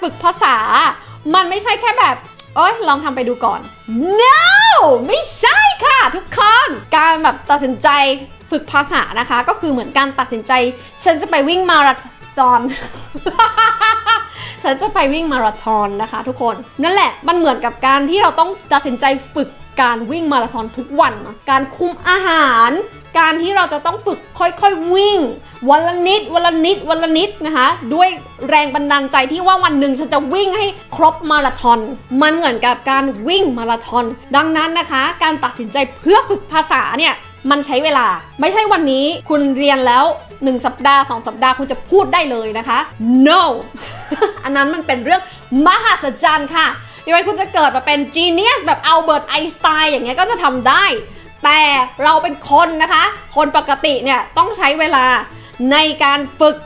ฝึกภาษา มันไม่ใช่แค่แบบเอ้ยลองทำไปดูก่อน no ไม่ใช่ค่ะทุกคน การแบบตัดสินใจฝึกภาษานะคะ ก็คือเหมือนการตัดสินใจ ฉันจะไปวิ่งมาราธอน ฉันจะไปวิ่งมาราธอนนะคะ ทุกคน นั่นแหละ มันเหมือนกับการที่เราต้องตัดสินใจฝึกการวิ่งมาราธอนทุกวัน การคุมอาหาร การที่เราจะต้องฝึกค่อยๆวิ่ง วันละนิดวันละนิดวันละนิดนะคะ ด้วยแรงบันดาลใจที่ว่าวันหนึ่งฉันจะวิ่งให้ครบมาราธอนมันเหมือนกับการวิ่งมาราธอนดังนั้นนะคะ การตัดสินใจเพื่อฝึกภาษาเนี่ยมันใช้เวลา ไม่ใช่วันนี้คุณเรียนแล้ว 1 สัปดาห์ 2 สัปดาห์คุณจะพูดได้เลยนะคะ no อันนั้นมันเป็นเรื่องมหัศจรรย์ค่ะยังไงคุณจะเกิดมาเป็น genius แบบอัลเบิร์ตไอน์สไตน์อย่างเงี้ยก็จะทำได้ แต่เราเป็นคนนะคะ คนปกติเนี่ยต้องใช้เวลาในการฝึก